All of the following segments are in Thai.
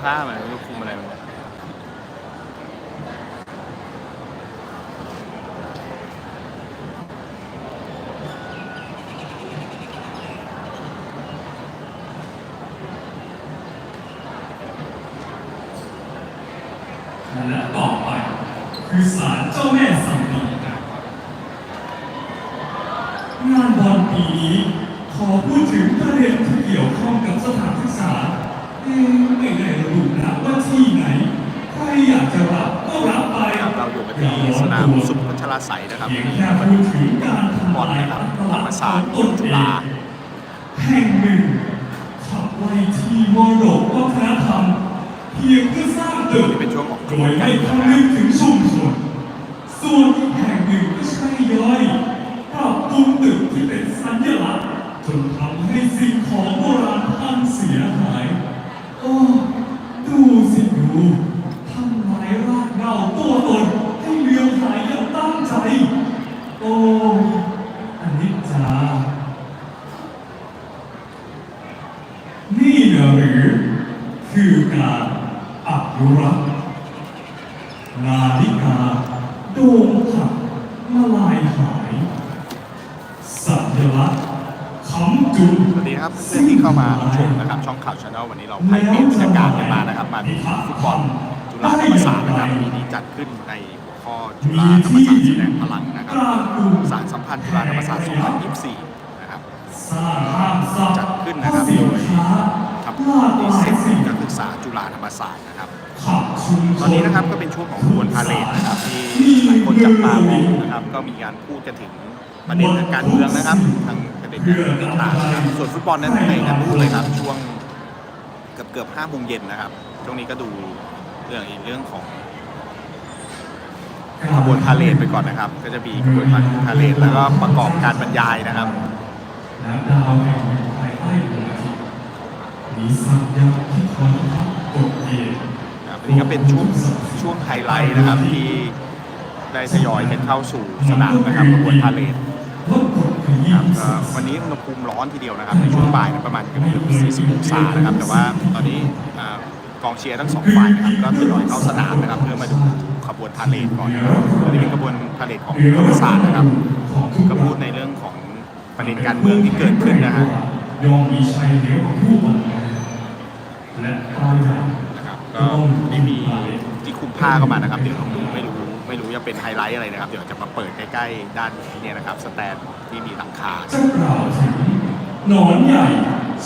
ผ้ามันไม่รู้คุมอะไรมันและต่อไปคือศาลเจ้าแม่สัมปีงานบอลปีนี้ขอพูดถึงประเด็นที่เกี่ยวข้องกับสถานศึกษา ไม่ได้ระบุนะว่าที่ไหน ใครอยากจะรับก็รับไปครับเราอยู่กันที่สนามสุพัชราไสยนะครับเพียงแค่พูดถึงการทำลายอัตลักษณ์ของตนเองแห่งหนึ่งขับไล่ที่มรดกวัฒนธรรมเพียงเพื่อสร้างตึกนี่เป็นช่วงของโดยไม่คำนึงถึงชุมชนส่วนอีกแห่งหนึ่งก็ใช่ย่อยปรับปรุงตึกที่เป็นสัญลักษณ์จนทำ สวัสดีครับเพื่อนๆที่เข้ามาชมนะครับช่องข่าวชาแนลวันนี้เราไพ่เปลี่ยนบรรยากาศกันมานะครับ มาที่ฟุตบอลจุฬาธรรมศาสตร์นะครับปีนี้จัดขึ้นในหัวข้อจุฬาธรรมศาสตร์แสดงพลังนะครับสารสัมพันธ์จุฬาธรรมศาสตร์ 2024 นะครับจัดขึ้นนะครับสินค้ารักหนิลาสิยตสิ่งนักศึกษาจุฬาธรรมศาสตร์นะครับ ตอนนี้นะครับก็เป็นช่วงของขบวนพาเหรดนะครับที่หลายคนจับตามองนะครับก็มีการพูดกันถึงประเด็นทางการเมืองนะครับทาง เด็นการเมืองต่างๆนะครับส่วนฟุตบอลนั้นในกันนู่นเลยครับ ช่วงเกือบเกือบห้าโมงเย็นนะครับ ช่วงนี้ก็ดูเรื่องอีกเรื่องของขบวนพาเหรดไปก่อนนะครับ ก็จะมีขบวนพาเหรดแล้วก็ประกอบการบรรยายนะครับและดาวแห่งภายใต้ดวงอาทิตย์มีสัญญาที่คอยทับกฎเกณฑ์อันนี้ก็เป็นช่วงช่วงไฮไลท์นะครับที่ได้ทยอยกันเข้าสู่สนามนะครับขบวนพาเหรดลดกฎ ขยี้ครับก็วันนี้อุณหภูมิร้อนทีเดียวนะครับในช่วงบ่ายนะประมาณเกือบ40องศานะครับ แต่ว่าตอนนี้อ่ากองเชียร์ทั้งสองฝ่ายนะครับก็ทยอยเข้าสนามนะครับเพื่อมาดูขบวนพาเหรดก่อนนะครับอันนี้เป็นขบวนพาเหรดของธรรมศาสตร์นะครับก็พูดในเรื่องของประเด็นการเมืองที่เกิดขึ้นนะฮะ ยอมมีชัยเหนือกว่าผู้บังคับและปลายทาง นะครับก็ไม่มีที่คุมผ้าเข้ามานะครับเดี๋ยวลองดู ไม่รู้ไม่รู้จะเป็นไฮไลท์อะไรนะครับ เดี๋ยวจะมาเปิดใกล้ๆ ด้านนี้เนี่ยนะครับ สแตนที่มีหลังคาจะกล่าวถึงหนอนใหญ่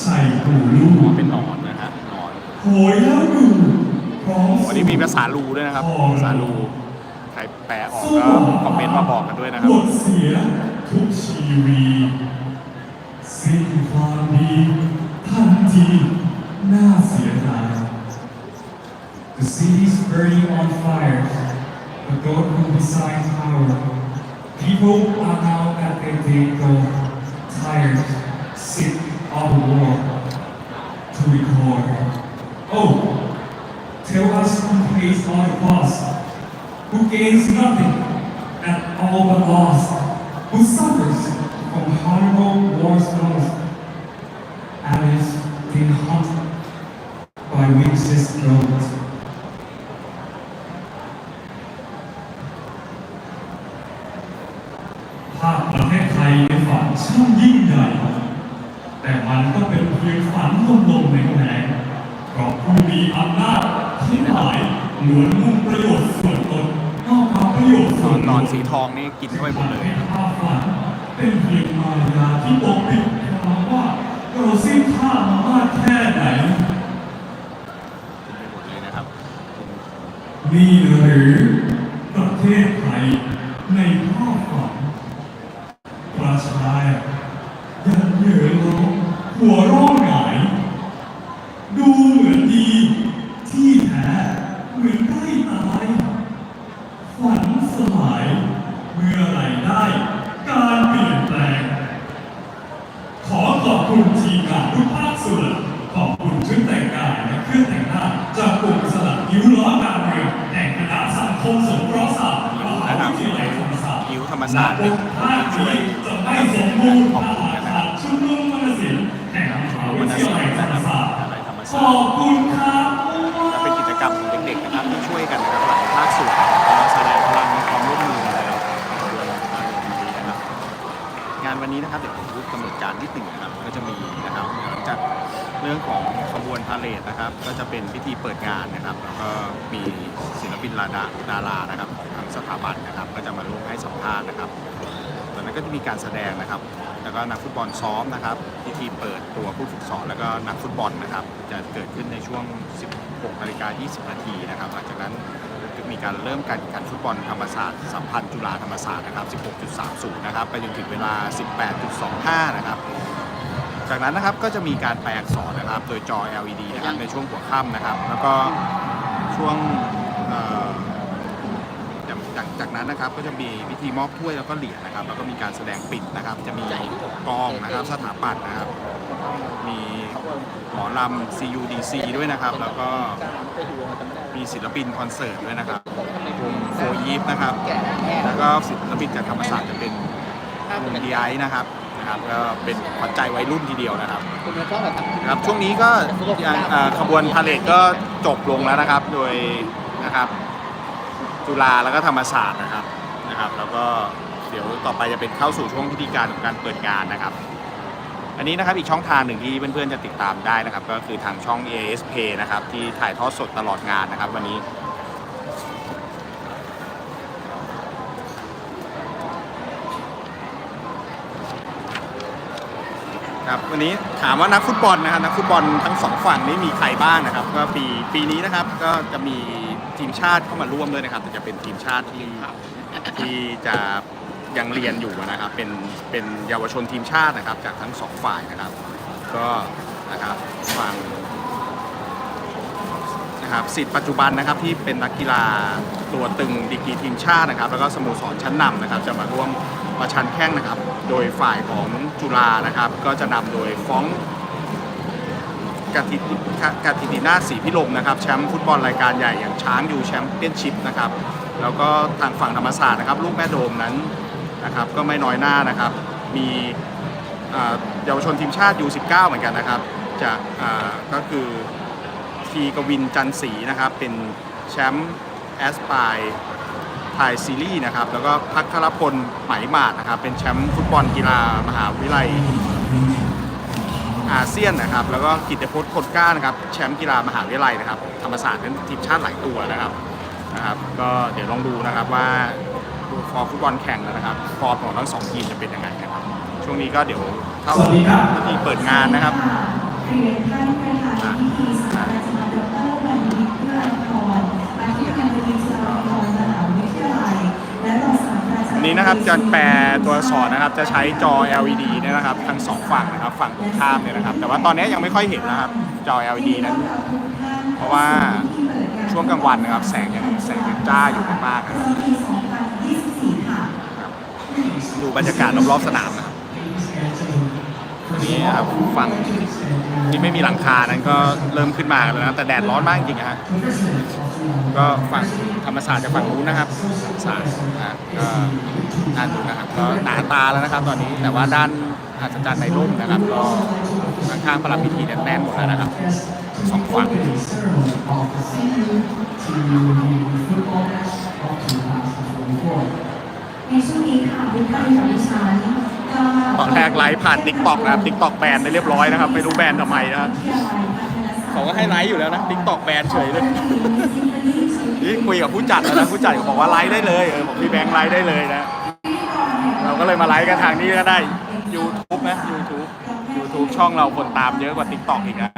ใส่หูลูกเป็นหนอนนะฮะหนอนโหยแล้วดูพร้อมวันนี้มีภาษาลูด้วยนะครับภาษาลูใครแปลออกก็คอมเมนต์มาบอกกันด้วยนะครับหมดเสียทุกชีวีสิ้นความดีทันทีน่าเสียดาย The city's burning on fire, but God who decides power. People are now at their vehicle, tired, sick of war, to record. Oh, tell us who pays all the cost, who gains nothing and all but loss, who suffers from horrible war ล้วนมุ่งประโยชน์ส่วนตนนอกจากประโยชน์หนส่อวนนหนอนสีทองนี่กินเข้าไปหมดเลย ภาพฝันเป็นเพียงมายาที่ปกปิดความว่าเราสิ้นค่ามามากแค่ไหน กินไปหมดเลยนะครับ นี่หรือประเทศไทยในภาพฝันประชายันเหยื่อล้มหัวเร้องหงาย ดูเหมือนดี ที่แท้เหมือนใกล้ตาย ฝันสลาย เมื่อไหรได้ การเปลี่ยนแปลง ขอขอบคุณทีมงานทุกภาคส่วน ขอบคุณชุดแต่งกายและเครื่องแต่งหน้าจากกลุ่มสลัก ยิ้วล้อการเมืองแห่งคณะสังคมสงเคราะห์ศาสตร์มหาวิทยาลัยธรรมศาสตร์ยิ้วธรรมศาสตร์และองค์ภาคนี้จะไม่สมบูรณ์ถ้าหากขาดชุมนุมมนศิลป์แห่งมหาวิทยาลัยธรรมศาสตร์ขอบคุณครับนักเรียนเด็กๆนะครับที่ช่วยกันนะครับหลายภาคส่วนนะครับก็แสดงพลังความร่วมมือนะครับขบวนพาเหรดดีนะครับงานวันนี้นะครับเดี๋ยวผมพูดกำหนดการนิดหนึ่งนะครับก็จะมีนะครับหลังจาก เรื่องของขบวนพาเหรดนะครับ ก็จะเป็นพิธีเปิดงานนะครับ แล้วก็มีศิลปินรดาราดารานะครับของทั้งสถาบันนะครับ ก็จะมาร่วมให้สัมภาษณ์นะครับตอนนั้นก็จะมีการแสดงนะครับ แล้วก็นักฟุตบอลซ้อมนะครับ พิธีเปิดตัวผู้ฝึกสอนแล้วก็นักฟุตบอลนะครับ จะเกิดขึ้นในช่วง 16นาฬิกา20 นาทีนะครับ หลังจากนั้นจะมีการเริ่มการแข่งขันฟุตบอลธรรมศาสตร์สัมพันธ์จุฬาธรรมศาสตร์นะครับ 16.30 นะครับ ไปจนถึงเวลา 18.25 นะครับ จากนั้นนะครับก็จะมีการแปลอักษรนะครับ โดยจอ LED นะครับในช่วงหัวค่ำนะครับ แล้วก็ช่วงเอ่อจากจากจากนั้นนะครับก็จะมีพิธีมอบถ้วยแล้วก็เหรียญนะครับ แล้วก็มีการแสดงปิดนะครับ จะมีกองนะครับสถาปัตย์นะครับ มีหมอลำ CUDC ด้วยนะครับ แล้วก็มีศิลปินคอนเสิร์ตด้วยนะครับวงโฟยีฟนะครับ แล้วก็ศิลปินจากธรรมศาสตร์จะเป็นวงดีไอนะครับ นะครับก็เป็นขวัญใจวัยรุ่นทีเดียวนะครับครับช่วงนี้ก็ยังเอ่อขบวนพาเหรดก็จบลงแล้วนะครับ โดยนะครับ จุฬาแล้วก็ธรรมศาสตร์นะครับนะครับ แล้วก็เดี๋ยวต่อไปจะเป็นเข้าสู่ช่วงพิธีการของการเปิดงานนะครับ อันนี้นะครับอีกช่องทางหนึ่งที่เพื่อนๆจะติดตามได้นะครับ ก็คือทางช่อง ASP นะครับที่ถ่ายทอดสดตลอดงานนะครับ วันนี้ ครับวันนี้ถามว่านักฟุตบอลนะครับนักฟุตบอลทั้งสองฝั่งนี้มีใครบ้างนะครับ ก็ปีปีนี้นะครับก็จะมีทีมชาติเข้ามาร่วมด้วยนะครับ แต่จะเป็นทีมชาติที่ที่จะยังเรียนอยู่นะครับ เป็นเป็นเยาวชนทีมชาตินะครับ จากทั้งสองฝ่ายนะครับ ก็นะครับฝั่งนะครับสิทธิ์ปัจจุบันนะครับที่เป็นนักกีฬาตัวตึงดีกรีทีมชาตินะครับ แล้วก็สโมสรชั้นนำนะครับ จะมาร่วม ประชันแข่งนะครับ โดยฝ่ายของจุฬานะครับ ก็จะนำโดยฟ้องกาติกาติตินาศรีพิลมนะครับแชมป์ฟุตบอลรายการใหญ่อย่างช้างยูแชมเปี้ยนชิพนะครับแล้วก็ทางฝั่งธรรมศาสตร์นะครับ ลูกแม่โดมนั้นนะครับก็ไม่น้อยหน้านะครับ มีเยาวชนทีมชาติ U19 เหมือนกันนะครับ จากก็คือทีกวินจันศรีนะครับ เป็นแชมป์แอสปาย ไทยซีรีส์นะครับ แล้วก็พักครพลไหมหมาดนะครับ เป็นแชมป์ฟุตบอลกีฬามหาวิทยาลัยอาเซียนนะครับ แล้วก็กิตติพจน์คนกล้านะครับ แชมป์กีฬามหาวิทยาลัยนะครับ ธรรมศาสตร์นั้นทีมชาติหลายตัวนะครับนะครับ ก็เดี๋ยวลองดูนะครับว่าพอฟุตบอลแข่งแล้วนะครับฟอร์มของทั้งสองทีมจะเป็นยังไงนะครับ ช่วงนี้ก็เดี๋ยวเข้าพิธีเปิดงานนะครับ นนี้นะครับจะแปลตัวสอักษรนะครับจะใช้จอ LED เนี่ยนะครับทั้งสองฝั่งนะครับฝั่งตรงข้ามเนี่ยนะครับ แต่ว่าตอนนี้ยังไม่ค่อยเห็นนะครับจอ LED นั้น เพราะว่าช่วงกลางวันนะครับแสงยังแสงยังจ้าอยู่มากๆนะครับดูบรรยากาศรอบๆสนามนะครับนี้ครับฝั่งที่ไม่มีหลังคานั้นก็เริ่มขึ้นมาแล้วนะแต่แดดร้อนมากจริงๆฮะ ก็ฝั่งธรรมศาสตร์จากฝั่งนู้นนะครับธรรมศาสตร์นะฮะก็ด้านนู้นนะครับก็หนาตาแล้วนะครับ ตอนนี้แต่ว่าด้านอาจารย์ในร่มนะครับ ก็ข้างๆประลับพิธีเนี่ยแน่นหมดแล้วนะครับสองฝั่งในช่วงนี้ค่ะทุกท่านของดิฉันก็ตอนแรกไลฟ์ผ่านทิกตอกนะครับทิกตอกแบนได้เรียบร้อยนะครับ ไม่รู้แบนทำไมนะครับ เขาก็ให้ไลฟ์อยู่แล้วนะทิกตอกแบนเฉยเลย นี่คุยกับผู้จัดแล้วนะผู้จัดก็บอกว่าไลฟ์ได้เลยเออบอกพี่แบงค์ไลฟ์ได้เลยนะ เราก็เลยมาไลฟ์กันทางนี้ก็ได้ YouTube นะ YouTube YouTube ช่องเราคนตามเยอะกว่าติ๊กตอกอีกนะ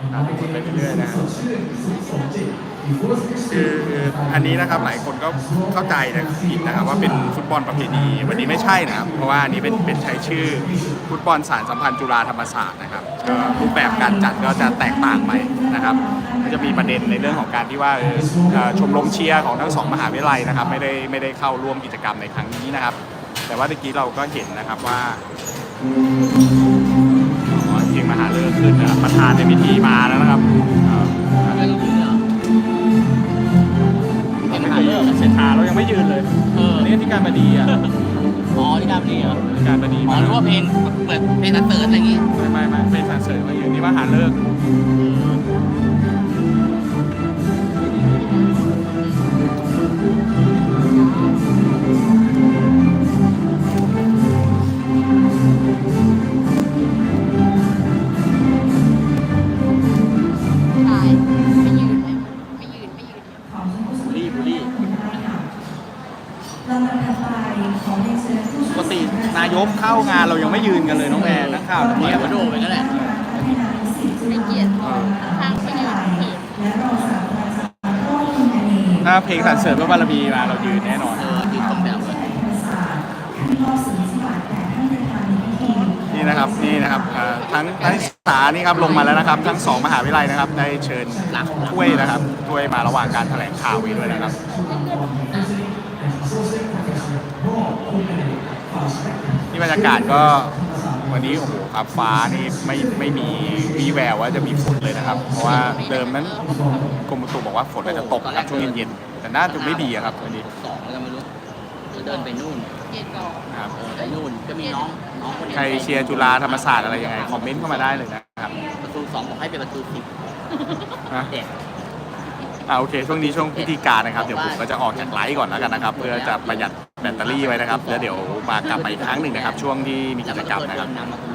ครับไปเรื่อยๆนะคืออันนี้นะครับหลายคนก็เข้าใจนะผิดนะครับว่าเป็นฟุตบอลประเพณีวันนี้ไม่ใช่นะครับ เพราะว่าอันนี้เป็นเป็นใช้ชื่อฟุตบอลสารสัมพันธ์จุฬาธรรมศาสตร์นะครับก็รูปแบบการจัดก็จะแตกต่างไปนะครับก็จะมีประเด็นในเรื่องของการที่ว่าชมรมเชียร์ของทั้งสองมหาวิทยาลัยนะครับไม่ได้ไม่ได้เข้าร่วมกิจกรรมในครั้งนี้นะครับ แต่ว่าเมื่อกี้เราก็เห็นนะครับว่า เพลงมหาเลิกขึ้นนะครับประธานในพิธีมาแล้วนะครับเอ่อไม่ต้องยืนเหรอเราไม่เคยเลิกเสร็จขาเรายังไม่ยืนเลยเอออันนี่ที่การบดีอะอ๋อที่การนี่เหรอที่การบดีอ๋อมาหรือว่าเพลงเปิดเพลงสรรเสริญอะไรอย่างงี้ ไม่ไม่ไม่เป็นสรรเสริญมายืนนี่มหาเลิก ลำดับถัดไปขอเรียนเชิญผู้ปช่วยกตินายกเข้างานเรายังไม่ยืนกันเลยน้องแอนนักข่าวปล่เนี่ยยหัวโดดไปก็แหละไม่เกียรติข้างไม่ยืนเขินและรองศาสตราจารย์โรจน์เนกถ้าเพลงสรรเสริญพระบารมีมาเรายืนแน่นอน เออยืนตรงแบบเลยธรรมศาสตร์ที่มอบสิทธิบัตรแด่ท่านประธานในพิธีนี่นะครับนี่นะครับอ่าทั้งทั้งศึกษานี่ครับลงมาแล้วนะครับ ทั้งสองมหาวิทยาลัยนะครับ ได้เชิญถ้วยนะครับถ้วยมาระหว่างการแถลงข่าวอีด้วยนะครับ นี่บรรยากาศก็วันนี้โอ้โหครับฟ้านี่ไม่ไม่มีวี่แววว่าจะมีฝนเลยนะครับ เพราะว่าเดิมนั้นกรมอุตุบอกว่าฝนอาจจะตกนะครับช่วงเย็นๆแต่น่าจะไม่ดีอะครับวันนี้สองแล้วก็ไม่รู้เดี๋ยวเดินไปนู่นเกียรติก่อนนะครับเออไปนู่นก็มีน้องน้องคนนี้ใครเชียร์จุฬาธรรมศาสตร์อะไรยังไงคอมเมนต์เข้ามาได้เลยนะครับประตูสองบอกให้เป็นประตูสิบนะเด็กอ่าโอเคช่วงนี้ช่วงพิธีการนะครับ เดี๋ยวผมก็จะออกจากไลฟ์ก่อนแล้วกันนะครับ เพื่อจะประหยัด แบตเตอรี่ไว้นะครับ แล้วเดี๋ยวมากลับมาอีกครั้งหนึ่งนะครับ ช่วงที่มีกิจกรรมนะครับ